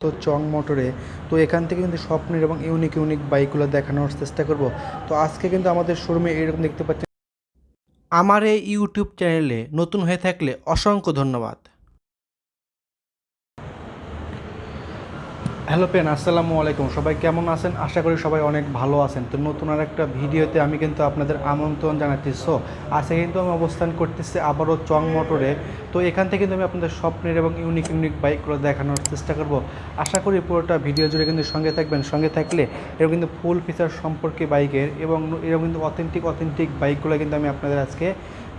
তো চং মোটরে, তো এখান থেকে কিন্তু স্বপ্নের এবং ইউনিক ইউনিক বাইকগুলো দেখানোর চেষ্টা করব। তো আজকে কিন্তু আমাদের শোরুমে এরকম দেখতে পাচ্ছেন। আমার এই ইউটিউব চ্যানেলে নতুন হয়ে থাকলে অসংখ্য ধন্যবাদ। হ্যালো পেন আসসালামু আলাইকুম। সবাই কেমন আছেন? আশা করি সবাই অনেক ভালো আছেন। তো নতুন আর একটা ভিডিওতে আমি কিন্তু আপনাদের আমন্ত্রণ জানাচ্ছি। সো আজকে কিন্তু আমি অবস্থান করতেছি আবারও চং মোটরে। তো এখান থেকে কিন্তু আমি আপনাদের স্বপ্নের এবং ইউনিক ইউনিক বাইকগুলো দেখানোর চেষ্টা করব। আশা করি পুরোটা ভিডিও জুড়ে কিন্তু সঙ্গে থাকবেন। সঙ্গে থাকলে এরকম কিন্তু ফুল ফিচার সম্পর্কে বাইকের এবং এরকম কিন্তু অথেন্টিক অথেন্টিক বাইকগুলো কিন্তু আমি আপনাদের আজকে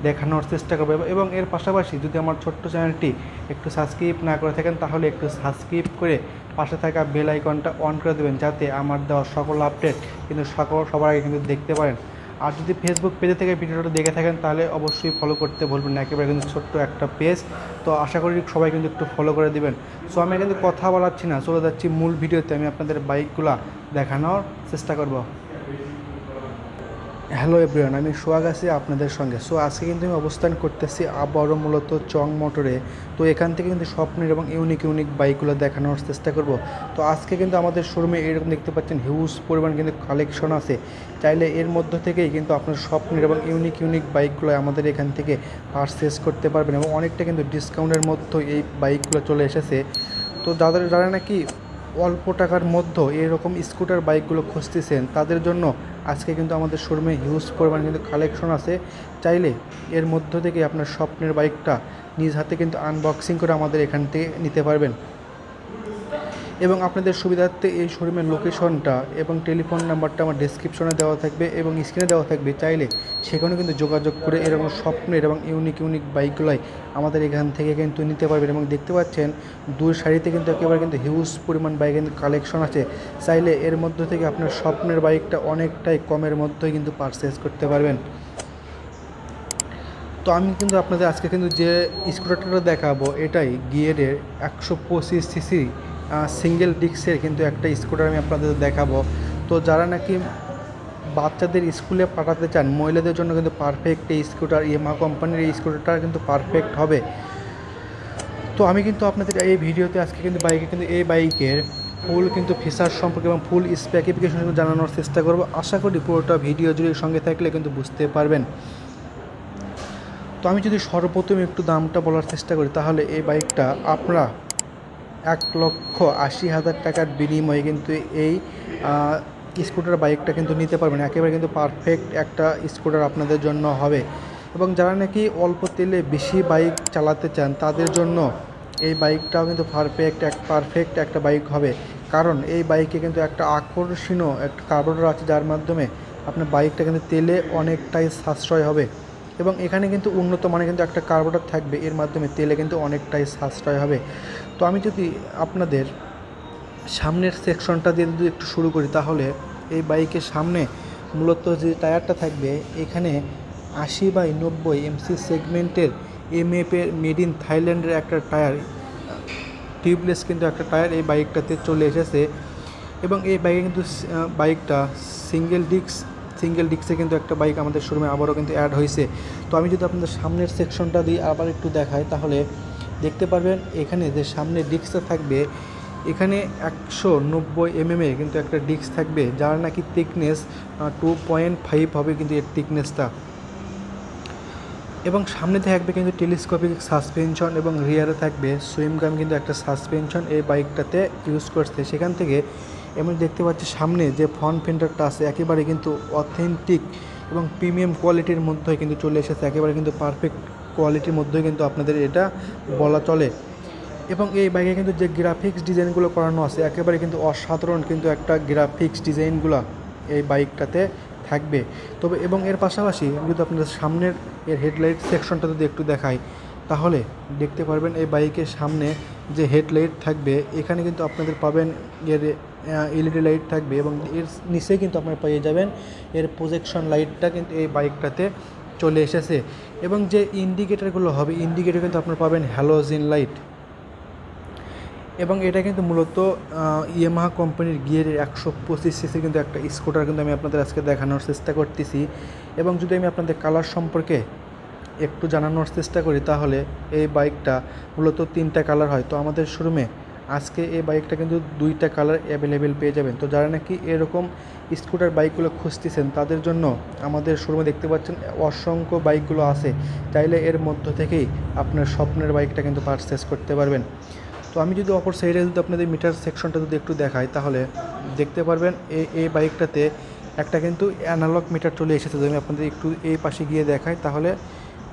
দেখানোর চেষ্টা করব। এবং- এর পাশাপাশি যদি আমার ছোট্ট চ্যানেলটি একটু সাবস্ক্রাইব না করে থাকেন, তাহলে একটু সাবস্ক্রাইব করে পাশে থাকা বেল আইকনটা অন করে দেবেন, যাতে আমার দেওয়া সকল আপডেট কিন্তু সকল, সবার আগে কিন্তু দেখতে পারেন। আর যদি ফেসবুক পেজে থেকে ভিডিওটা দেখে থাকেন, তাহলে অবশ্যই ফলো করতে ভুলবেন না। একেবারে কিন্তু ছোট্ট একটা পেজ তো আশা করি সবাই কিন্তু একটু ফলো করে দিবেন। সো আমি কিন্তু কথা বলাচ্ছি না, চলে যাচ্ছি মূল ভিডিওতে। আমি আপনাদের বাইকগুলা দেখানোর চেষ্টা করব। হ্যালো এভরিওয়ান আমি সোহাগ আছি আপনাদের সঙ্গে। সো আজকে কিন্তু আমি অবস্থান করতেছি আবারও মূলত চং মোটরে। তো এখান থেকে কিন্তু স্বপ্নের এবং ইউনিক ইউনিক বাইকগুলো দেখানোর চেষ্টা করব। তো আজকে কিন্তু আমাদের শোরুমে এরকম দেখতে পাচ্ছেন হিউজ পরিমাণ কিন্তু কালেকশন আছে। চাইলে এর মধ্য থেকেই কিন্তু আপনার স্বপ্নের এবং ইউনিক ইউনিক বাইকগুলো আমাদের এখান থেকে পারচেস করতে পারবেন এবং অনেকটা কিন্তু ডিসকাউন্টের মধ্যে এই বাইকগুলো চলে এসেছে। তো যাদের, যারা নাকি অল্প টাকার মধ্যে এরকম স্কুটার বাইকগুলো খুঁজতেছেন, তাদের জন্য আজকে কিন্তু আমাদের শোরুমে হিউজ পরিমাণ কিন্তু কালেকশন আছে। চাইলে এর মধ্য থেকে আপনার স্বপ্নের বাইকটা নিজ হাতে কিন্তু আনবক্সিং করে আমাদের এখান থেকে নিতে পারবেন। এবং আপনাদের সুবিধার্থে এই শোরুমের লোকেশনটা এবং টেলিফোন নাম্বারটা আমার ডেসক্রিপশনে দেওয়া থাকবে এবং স্ক্রিনে দেওয়া থাকবে। চাইলে সেখানে কিন্তু যোগাযোগ করে এরকম স্বপ্নের এবং ইউনিক ইউনিক বাইকগুলোই আমাদের এখান থেকে কিন্তু নিতে পারবেন এবং দেখতে পাচ্ছেন দুই সারিতে কিন্তু একেবারে কিন্তু হিউজ পরিমাণ বাইক কিন্তু কালেকশন আছে। চাইলে এর মধ্য থেকে আপনার স্বপ্নের বাইকটা অনেকটাই কমের মধ্যেই কিন্তু পারচেস করতে পারবেন। তো আমি কিন্তু আপনাদের আজকে কিন্তু যে স্কুটারটা দেখাবো এটাই গিয়ারের একশো পঁচিশ সিসি সিঙ্গেল ডিস্কের কিন্তু একটা স্কুটার আমি আপনাদের দেখাবো। তো যারা নাকি বাচ্চাদের স্কুলে পাঠাতে চান, মহিলাদের জন্য কিন্তু পারফেক্ট এই স্কুটার ইএমআ কোম্পানির এই স্কুটারটা কিন্তু পারফেক্ট হবে। তো আমি কিন্তু আপনাদের এই ভিডিওতে আজকে কিন্তু বাইকে কিন্তু এই বাইকের ফুল কিন্তু ফিচার সম্পর্কে এবং ফুল স্পেসিফিকেশন জানানোর চেষ্টা করব। আশা করি পুরোটা ভিডিও জুড়ে সঙ্গে থাকলে কিন্তু বুঝতে পারবেন। তো আমি যদি সর্বপ্রথম একটু দামটা বলার চেষ্টা করি, তাহলে এই বাইকটা আপনারা এক লক্ষ আশি হাজার টাকার বিনিময়ে কিন্তু এই স্কুটার বাইকটা কিন্তু নিতে পারবেন। একেবারে কিন্তু পারফেক্ট একটা স্কুটার আপনাদের জন্য হবে। এবং যারা নাকি অল্প তেলে বেশি বাইক চালাতে চান, তাদের জন্য এই বাইকটাও কিন্তু পারফেক্ট এক পারফেক্ট একটা বাইক হবে। কারণ এই বাইকে কিন্তু একটা আকর্ষণীয় একটা কার্বোরেটর আছে, যার মাধ্যমে আপনার বাইকটা কিন্তু তেলে অনেকটাই সাশ্রয় হবে। এবং এখানে কিন্তু উন্নত মানের কিন্তু একটা কার্বোরেটর থাকবে। এর মাধ্যমে তেলে কিন্তু অনেকটাই সাশ্রয় হবে। তো আমি যদি আপনাদের সামনের সেকশনটা দিয়ে যদি একটু শুরু করি, তাহলে এই বাইকের সামনে মূলত যে টায়ারটা থাকবে, এখানে আশি বাই নব্বই এমসি সেগমেন্টের এম এমএফের মেড ইন থাইল্যান্ডের একটা টায়ার টিউবলেস কিন্তু একটা টায়ার এই বাইকটাতে চলে এসেছে। এবং এই বাইকে কিন্তু বাইকটা সিঙ্গেল ডিস্ক সিঙ্গেল ডিক্সে কিন্তু একটা বাইক আমাদের শোরুমে আবারও কিন্তু অ্যাড হয়েছে। তো আমি যদি আপনাদের সামনের সেকশনটা দিই আবার একটু দেখাই, তাহলে দেখতে পারবেন এখানে যে সামনে ডিস্কটা থাকবে, এখানে একশো নব্বই এমএমএ কিন্তু একটা ডিস্ক থাকবে, যার নাকি থিকনেস টু পয়েন্ট ফাইভ হবে কিন্তু এর থিকনেসটা এবং সামনে থাকবে কিন্তু টেলিস্কোপিক সাসপেনশন এবং রিয়ারে থাকবে সুইমগাম কিন্তু একটা সাসপেনশন এই বাইকটাতে ইউজ করছে। সেখান থেকে এমন দেখতে পাচ্ছি সামনে যে ফ্রন্ট ফেন্ডারটা আছে, একেবারে কিন্তু অথেন্টিক এবং প্রিমিয়াম কোয়ালিটির মধ্যে কিন্তু চলে এসেছে। একেবারে কিন্তু পারফেক্ট কোয়ালিটির মধ্যে কিন্তু আপনাদের এটা বলা চলে। এবং এই বাইকে কিন্তু যে গ্রাফিক্স ডিজাইনগুলো করানো আছে, একেবারে কিন্তু অসাধারণ কিন্তু একটা গ্রাফিক্স ডিজাইনগুলো এই বাইকটাতে থাকবে। তবে এবং এর পাশাপাশি যদি আপনাদের সামনের এর হেডলাইট সেকশনটা যদি একটু দেখাই, তাহলে দেখতে পারবেন এই বাইকের সামনে যে হেডলাইট থাকবে, এখানে কিন্তু আপনাদের পাবেন এর এলইডি লাইট থাকবে এবং এর নিচে কিন্তু আপনারা পেয়ে যাবেন এর প্রজেকশন লাইটটা কিন্তু এই বাইকটাতে চলে এসেছে। এবং যে ইন্ডিকেটারগুলো হবে ইন্ডিকেটার কিন্তু আপনারা পাবেন হ্যালোজিন লাইট এবং এটা কিন্তু মূলত ইয়ামাহা কোম্পানির গিয়ারের একশো পঁচিশ সিসি কিন্তু একটা স্কুটার কিন্তু আমি আপনাদের আজকে দেখানোর চেষ্টা করতেছি। এবং যদি আমি আপনাদের কালার সম্পর্কে একটু জানানোর চেষ্টা করি, তাহলে এই বাইকটা মূলত তিনটা কালার হয়। তো আমাদের শোরুমে আজকে এই বাইকটা কিন্তু দুইটা কালার অ্যাভেলেবেল পেয়ে যাবেন। তো যারা নাকি এরকম স্কুটার বাইকগুলো খুঁজতেছেন, তাদের জন্য আমাদের শোরুমে দেখতে পাচ্ছেন অসংখ্য বাইকগুলো আছে। চাইলে এর মধ্য থেকেই আপনার স্বপ্নের বাইকটা কিন্তু পারচেস করতে পারবেন। তো আমি যদি অপর সাইডে যদি আপনাদের মিটার সেকশনটা যদি একটু দেখাই, তাহলে দেখতে পারবেন এই এই বাইকটাতে একটা কিন্তু অ্যানালগ মিটার চলে এসেছে। যদি আমি আপনাদের একটু এই পাশে গিয়ে দেখাই, তাহলে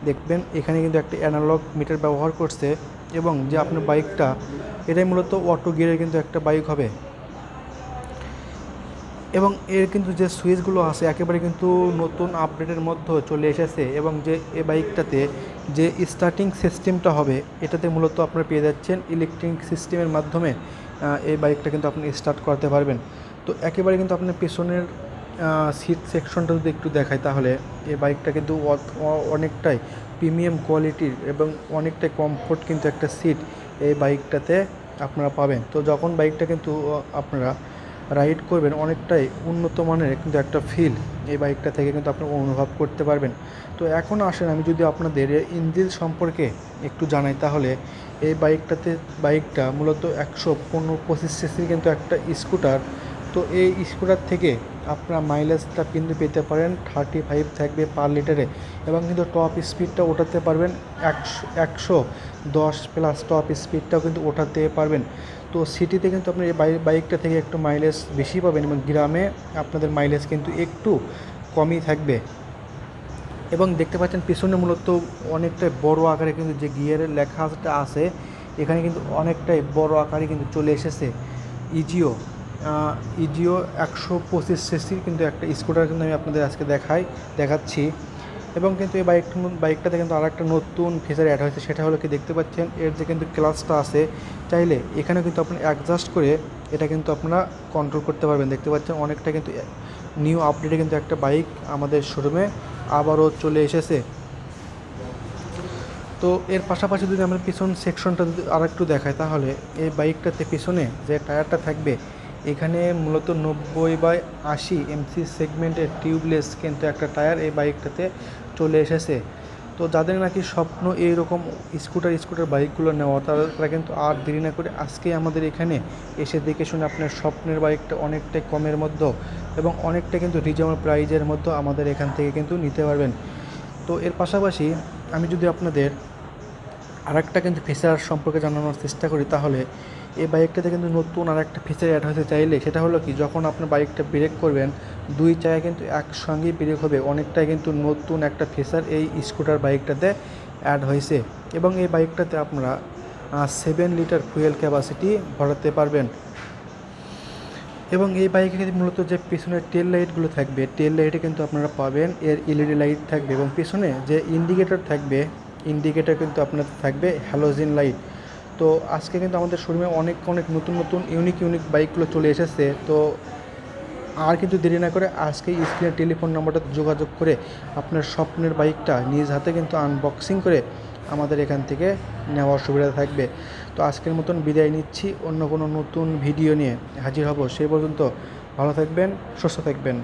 দেখবেন এখানে কিন্তু একটা অ্যানালগ মিটার ব্যবহার করছে এবং যে আপনার বাইকটা, এটাই মূলত অটো গিয়ারের কিন্তু একটা বাইক হবে। এবং এর কিন্তু যে সুইচগুলো আছে, একেবারে কিন্তু নতুন আপডেটের মধ্যে চলে এসেছে এবং যে এ বাইকটাতে যে স্টার্টিং সিস্টেমটা হবে, এটাতে মূলত আপনারা পেয়ে যাচ্ছেন ইলেকট্রিক সিস্টেমের মাধ্যমে এই বাইকটা কিন্তু আপনি স্টার্ট করতে পারবেন। তো একেবারে কিন্তু আপনার পেছনের সিট সেকশনটা যদি একটু দেখাই তাহলে এই বাইকটা কিন্তু অনেকটাই প্রিমিয়াম কোয়ালিটির এবং অনেকটাই কমফোর্ট কিন্তু একটা সিট এই বাইকটাতে আপনারা পাবেন। তো যখন বাইকটা কিন্তু আপনারা রাইড করবেন অনেকটাই উন্নত মানের কিন্তু একটা ফিল এই বাইকটা থেকে কিন্তু আপনি অনুভব করতে পারবেন। তো এখন আসেন আমি যদি আপনাদের ইঞ্জিন সম্পর্কে একটু জানাই তাহলে এই বাইকটাতে, বাইকটা মূলত একশো পনেরো পঁচিশ সিসির কিন্তু একটা স্কুটার তো এই স্কুটার থেকে আপনার মাইলেজটা কিন্তু পেতে পারেন। থার্টি ফাইভ থাকবে পার লিটারে এবং কিন্তু টপ স্পিডটা ওঠাতে পারবেন। একশো একশো দশ প্লাস টপ স্পিডটাও কিন্তু ওঠাতে পারবেন। তো সিটিতে কিন্তু আপনি এই বাই- বাইকটা থেকে একটু মাইলেজ বেশি পাবেন এবং গ্রামে আপনাদের মাইলেজ কিন্তু একটু কমই থাকবে। এবং দেখতে পাচ্ছেন পিছনে মূলত অনেকটাই বড় আকারে কিন্তু যে গিয়ারের লেখাটা আছে এখানে কিন্তু অনেকটাই বড় আকারে কিন্তু চলে এসেছে। ইজিও ইজিও একশো পঁচিশ সিসির কিন্তু একটা স্কুটার কিন্তু আমি আপনাদের আজকে দেখাই, দেখাচ্ছি। এবং কিন্তু এই বাইক বাইকটাতে কিন্তু আর একটা নতুন ফিচার অ্যাড হয়েছে, সেটা হলো কি দেখতে পাচ্ছেন, এর যে কিন্তু ক্লাসটা আছে, চাইলে এখানে কিন্তু আপনি অ্যাডজাস্ট করে এটা কিন্তু আপনারা কন্ট্রোল করতে পারবেন। দেখতে পাচ্ছেন অনেকটা কিন্তু নিউ আপডেটে কিন্তু একটা বাইক আমাদের শোরুমে আবারও চলে এসেছে। তো এর পাশাপাশি যদি আমরা পিছন সেকশনটা যদি আর একটু দেখাই, তাহলে এই বাইকটাতে পিছনে যে টায়ারটা থাকবে এখানে মূলত নব্বই বাই আশি এমসি সেগমেন্টের টিউবলেস কিন্তু একটা টায়ার এই বাইকটাতে চলে এসেছে। তো যাদের নাকি স্বপ্ন এইরকম স্কুটার স্কুটার বাইকগুলো নেওয়া, তারা তারা কিন্তু আর দেরি না করে আজকেই আমাদের এখানে এসে দেখে শুনে আপনার স্বপ্নের বাইকটা অনেকটাই কমের মধ্যে এবং অনেকটা কিন্তু রিজনেবল প্রাইজের মধ্যে আমাদের এখান থেকে কিন্তু নিতে পারবেন। তো এর পাশাপাশি আমি যদি আপনাদের আরেকটা কিন্তু ফিচার সম্পর্কে জানানোর চেষ্টা করি, তাহলে এই বাইকটাতে কিন্তু নতুন আর একটা ফিচার অ্যাড হতে চাইলে সেটা হলো কি, যখন আপনার বাইকটা ব্রেক করবেন, দুই চাকা কিন্তু একসঙ্গেই ব্রেক হবে। অনেকটাই কিন্তু নতুন একটা ফিচার এই স্কুটার বাইকটাতে অ্যাড হয়েছে। এবং এই বাইকটাতে আপনারা সেভেন লিটার ফুয়েল ক্যাপাসিটি ভরাতে পারবেন। এবং এই বাইকে মূলত যে পিছনের টেল লাইটগুলো থাকবে টেল লাইটে কিন্তু আপনারা পাবেন, এর এলইডি লাইট থাকবে এবং পিছনে যে ইন্ডিকেটর থাকবে ইন্ডিকেটর কিন্তু আপনার থাকবে হ্যালোজিন লাইট তো আজকে কিন্তু আমাদের শোরুমে অনেক অনেক নতুন নতুন ইউনিক ইউনিক বাইকগুলো চলে এসেছে। তো আর কিন্তু দেরি না করে আজকেই স্ক্রিনের টেলিফোন নম্বরটা যোগাযোগ করে আপনার স্বপ্নের বাইকটা নিজ হাতে কিন্তু আনবক্সিং করে আমাদের এখান থেকে নেওয়ার সুবিধা থাকবে। তো আজকের মতন বিদায় নিচ্ছি। অন্য কোনো নতুন ভিডিও নিয়ে হাজির হব সেই পর্যন্ত ভালো থাকবেন, সুস্থ থাকবেন।